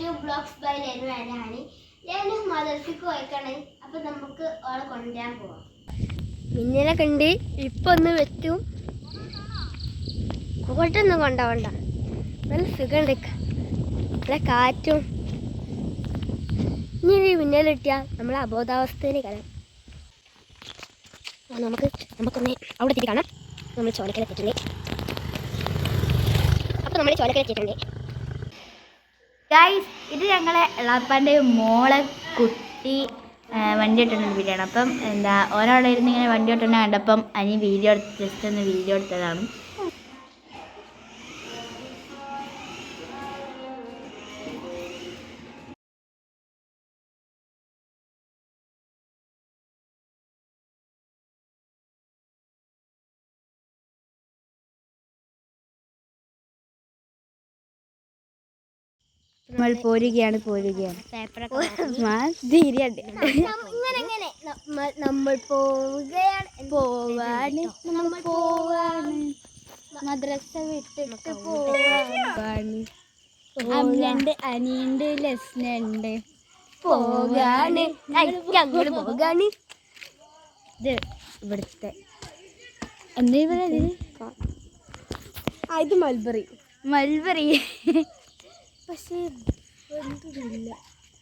To blogs by Lenu ആരാണ് ലേനു മദർസിക്ക് പോയിക്കാണ്. അപ്പൊ നമുക്ക് ഓളെ കൊണ്ടുവരാൻ പോവാം. മിന്നിനെ കണ്ട് ഇപ്പൊ ഒന്ന് വെച്ചും കോട്ടൊന്നും കൊണ്ടാവണ്ട നല്ല സുഖം നല്ല കാറ്റും. ഇനി ഈ മിന്നലിട്ടിയാൽ നമ്മളെ അബോധാവസ്ഥയിൽ ആ, നമുക്ക് നമുക്കൊന്ന് അവിടെ തിരി കാണാം. നമ്മൾ ചോലക്കലെത്തിയിട്ടുണ്ട് അപ്പോൾ നമ്മൾ ചോലക്കലെത്തിയിട്ടുണ്ട് ഗൈസ് ഇത് ഞങ്ങളെ എളാപ്പാന്റെ മോളെ കുട്ടി വണ്ടി ഇട്ടുണ്ട് വീഡിയോ ആണ് അപ്പം എന്താ ഒരാളെ ഇരുന്ന് ഇങ്ങനെ വണ്ടി ഓട്ടുന്ന കണ്ടപ്പം അനി വീഡിയോ എടുത്ത് ജസ്റ്റ് ഒന്ന് വീഡിയോ എടുത്തതാണ്. നമ്മൾ പോരുകയാണ് പോരുകയാണ്. നമ്മൾ പോവുകയാണ്. പോവാണ് നമ്മൾ പോവാണ്. മദ്രസ വിട്ടിട്ട് പോവാണ്. അമ്മണ്ട് അനിയുണ്ട് ലസ്നുണ്ട് പോകാണ് അങ്ങോട്ട് പോകാണ് ഇത് ഇവിടുത്തെ. എന്താ ഇവിടെ ഇത് മൽബറി. മൽബറി. പക്ഷേ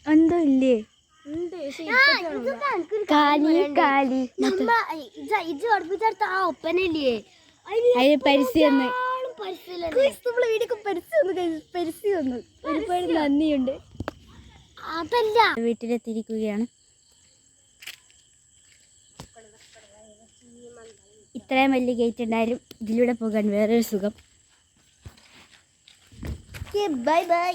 എന്തോ ഇല്ലേ? ഉണ്ട് കാലി കാലി. ഇത് പഠിപ്പിച്ചെടുത്ത ആ ഒപ്പനല്ലേ അതിന് പരസ്യം നമ്മളെ വീടൊക്കെ പരസ്യം വന്നു ഒരുപാട് നന്ദിയുണ്ട്. അതല്ല. വീട്ടിലെത്തിയിരിക്കുകയാണ്. ഇത്രയും വലിയ ഗേറ്റ് ഉണ്ടായാലും ഇതിലൂടെ പോകാൻ വേറൊരു സുഖം. Bye bye